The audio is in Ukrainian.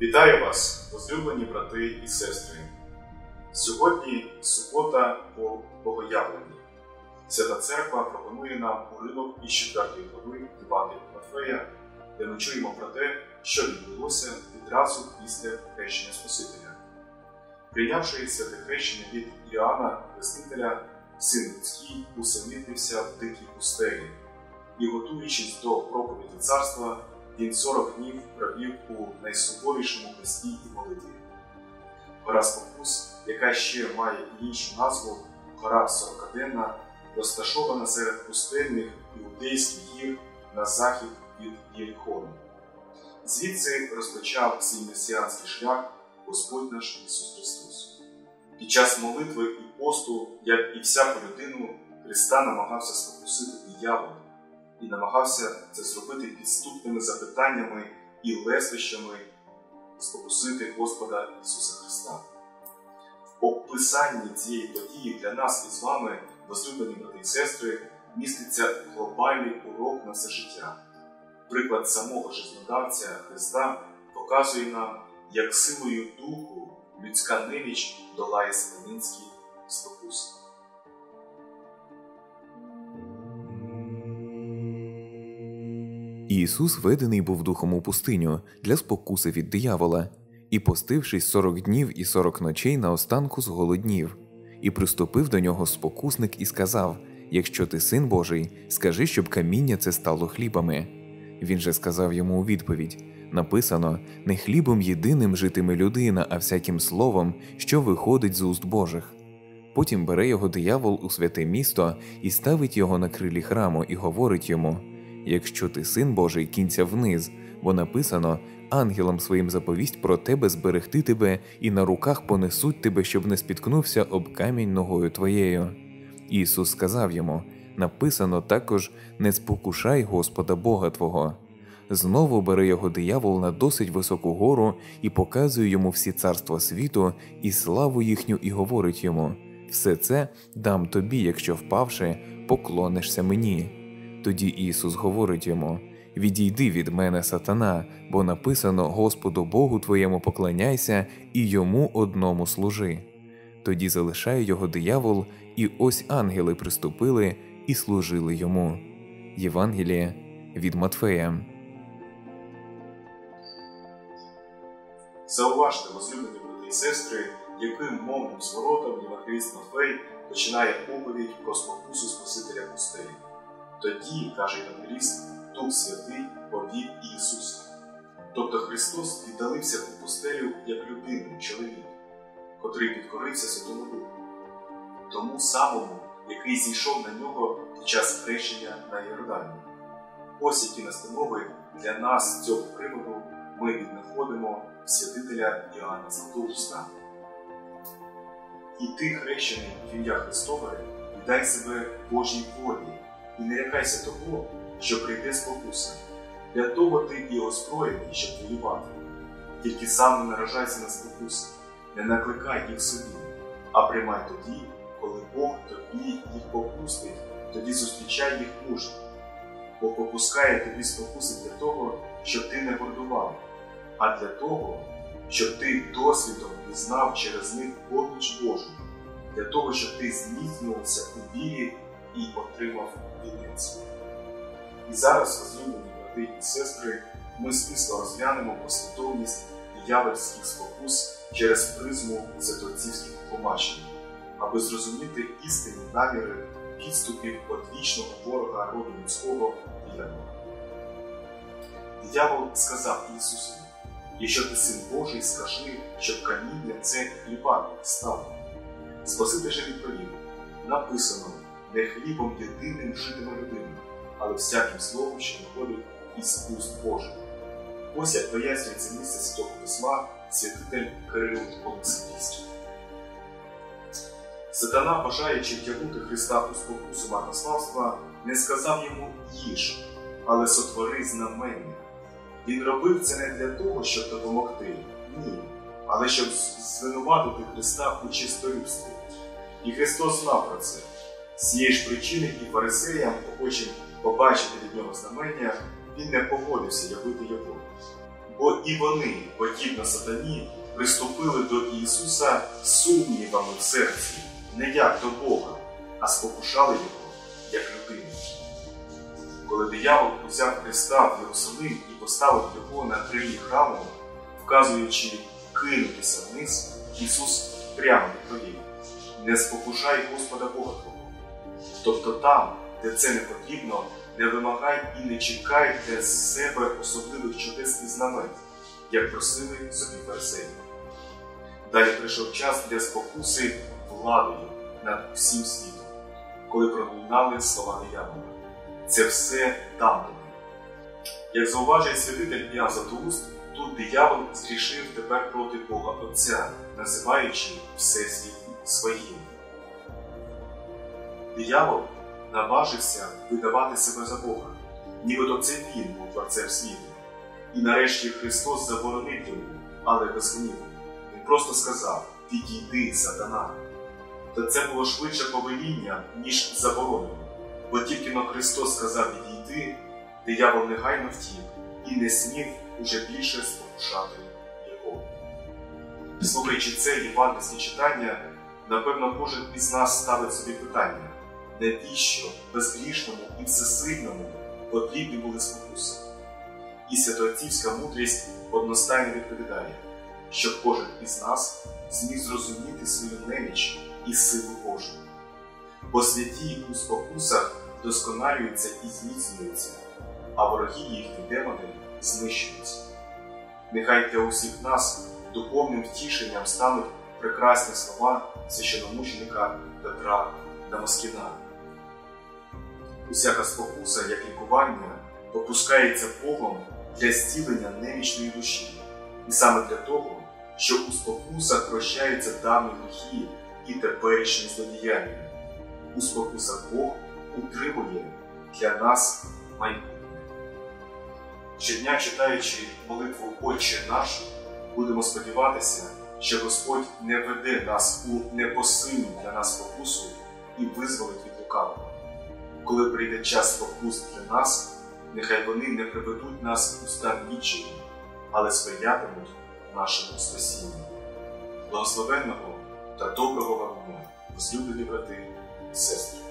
Вітаю вас, возлюблені брати і сестри. Сьогодні субота по Богоявленні. Свята Церква пропонує нам уривок із 4 глави Євангелія Матфея, де ми чуємо про те, що відбулося відразу після хрещення Спасителя. Прийнявши святе хрещення від Іоанна Хрестителя, син людський усамітився в дикій пустелі і, готуючись до проповіді царства, він 40 днів провів у найсуворішому пості і молитві. Гора Спокус, яка ще має іншу назву Гора Сорокаденна, розташована серед пустельних іудейських гір на захід від Єрихону. Звідси розпочав свій месіанський шлях Господь наш Ісус Христос. Під час молитви і посту, як і всяку людину, Христа намагався спокусити диявола і намагався це зробити підступними запитаннями і лесвищами спокусити Господа Ісуса Христа. В описанні цієї події для нас із вами, возлюблені брати і сестри, міститься глобальний урок на все життя. Приклад самого жизнодавця Христа показує нам, як силою духу людська неміч долає сатанинські спокуси. Ісус ведений був духом у пустиню для спокуси від диявола, і, постившись сорок днів і сорок ночей наостанку зголоднів, і приступив до нього спокусник і сказав: Якщо ти син Божий, скажи, щоб каміння це стало хлібами. Він же сказав йому у відповідь: написано: не хлібом єдиним житиме людина, а всяким словом, що виходить з уст Божих. Потім бере його диявол у святе місто і ставить його на крилі храму, і говорить йому якщо ти син Божий, кінця вниз, бо написано ангелам своїм заповість про тебе зберегти тебе і на руках понесуть тебе, щоб не спіткнувся об камінь ногою твоєю. Ісус сказав йому написано також не спокушай Господа Бога Твого. Знову бере його диявол на досить високу гору і показує йому всі царства світу і славу їхню, і говорить йому: все це дам тобі, якщо впавши, поклонишся мені. Тоді Ісус говорить йому: Відійди від мене, сатана, бо написано Господу Богу твоєму поклоняйся і йому одному служи. Тоді залишає його диявол, і ось ангели приступили і служили йому. Євангеліє від Матфея. Зауважте, возлюблені брати і сестри, яким мовним зворотом Євангеліст Матфей починає оповідь про спокусу Спасителя пустелі. Тоді, каже Євангеліст, Дух Святий повів Ісуса. Тобто Христос віддалився у пустелю як людину, чоловік, котрий підкорився Святому тому самому, який зійшов на нього під час хрещення на Йордані. Ось які настанови для нас цього приводу ми віднаходимо святителя Іоанна Златоуста. І ти, хрещений в ім'я Христове, віддай себе Божій волі і не лякайся того, що прийде спокуса. Для того ти і озброєний, щоб воювати. Тільки сам не наражайся на спокуси, не накликай їх собі, а приймай тоді, коли Бог тобі їх попустить, тоді зустрічай їх мужно. Бо попускає тобі спокуси для того, щоб ти не гордував, а для того, щоб ти досвідом пізнав через них поміч Божу, для того, щоб ти зміцнювався у вірі і отримав вінець. І зараз, розумні брати і сестри, ми стисло розглянемо послідовність диявольських спокус через призму святоцівських тлумачень, аби зрозуміти істинні наміри підступів одвічного ворога роду людського диявола. Диявол сказав Ісусу, якщо ти син Божий, скажи, щоб каміння це хлібами стало. Спаситель же відповів, написано не хлібом єдиним житиме людина, але всяким словом, що виходить із уст Божих. Ось як пояснює це місце Святого Письма святитель Кирил Олександрійський. Сатана, бажаючи втягнути Христа у спокусу марнославства, не сказав йому їж, але сотвори знамення. Він робив це не для того, щоб допомогти, ні, але щоб звинуватити Христа у чистолюбстві. І Христос знав про це. З цієї ж причини і фарисеям, охочим побачити від нього знамення, він не погодився явити його. Бо і вони, подібно сатані, приступили до Ісуса сумнівами в серці, не як до Бога, а спокушали Його як людину. Коли диявол узяв Христа в Єрусалим і поставив його на крилі храму, вказуючи кинутися вниз, Ісус прямо відповів: Не спокушай Господа Бога Твого. Тобто там, де це не потрібно, не вимагай і не чекай для себе особливих чудес і знамень, як просили собі фарисеї. Далі прийшов час для спокуси владою над всім світом, коли пролунали слова диявола. Це все там. Як зауважує святитель Іоанн Златоуст, тут диявол зрішив тепер проти Бога Отця, називаючи всесвіт своїм. Диявол наважився видавати себе за Бога, нібито це він був творцем світу. І нарешті Христос заборонив йому, але без гніву. Він просто сказав: Відійди, сатана. Та це було швидше повеління, ніж заборонено. Бо тільки но Христос сказав відійти, диявол негайно втік і не смів уже більше спокушати його. Слухаючи це євангельське читання, напевно, кожен із нас ставить собі питання, навіщо безгрішному і всесильному потрібні були спокуси? І святоотцівська мудрість одностайно відповідає, щоб кожен із нас зміг зрозуміти свою неміч і силу Божу. Бо святі у спокусах досконалюються і зміцнюються, а вороги їхні демони знищуються. Нехай для усіх нас духовним втішенням стануть прекрасні слова священомученика Петра Дамаскіна. Усяка спокуса, як лікування, допускається Богом для зцілення немічної душі, і саме для того, що у спокусах прощаються давні гріхи і теперішні злодіяння. У спокусах Бог утримує для нас майбутнє. Щодня читаючи молитву Отче наш, будемо сподіватися, що Господь не веде нас у непосильну для нас спокусу і визволить від лукавого. Коли прийде час спокус нас, нехай вони не приведуть нас у стан відчаю, але сприятимуть нашому спасінню. Благословенного та доброго вам дня, возлюблені брати сестри.